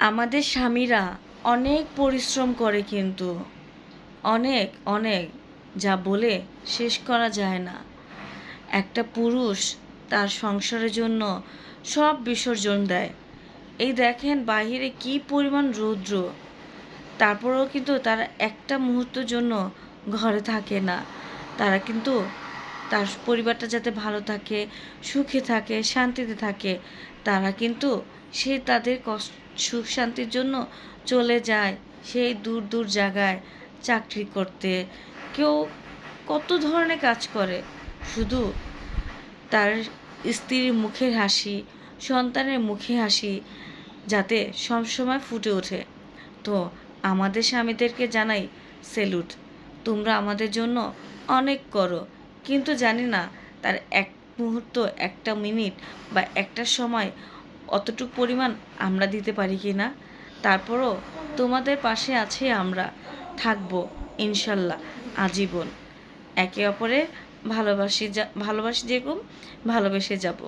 আমাদের স্বামীরা অনেক পরিশ্রম করে কিন্তু। অনেক অনেক। যা বলে শেষ করা যায় না। একটা পুরুষ তার সংসারের জন্য সব বিসর্জন দেয়। এই দেখেন বাহিরে কি পরিমাণ রৌদ্র। তারপরেও কিন্তু তারা একটা মুহূর্তের জন্য ঘরে থাকে না। তারা কিন্তু তার পরিবারটা যাতে ভালো থাকে, সুখে থাকে, শান্তিতে থাকে, তারা কিন্তু সে তাদের কষ্ট সুখ শান্তির জন্য চলে যায় সেই দূর দূর জায়গায় চাকরি করতে। কেউ কত ধরনের কাজ করে। শুধু তার স্ত্রীর মুখের হাসি, সন্তানের মুখে হাসি যাতে সবসময় ফুটে ওঠে। তো আমাদের স্বামীদেরকে জানাই সেলুট। তোমরা আমাদের জন্য অনেক করো। কিন্তু জানি না তার এক মুহূর্ত, একটা মিনিট বা একটা সময় অতটুকু পরিমাণ আমরা দিতে পারি কি না, তারপরও তোমাদের পাশে আছে আমরা, থাকব ইনশাল্লাহ, আজীবন। একে অপরে ভালোবাসি যা, ভালোবাসি যেরকম ভালোবেসে যাব।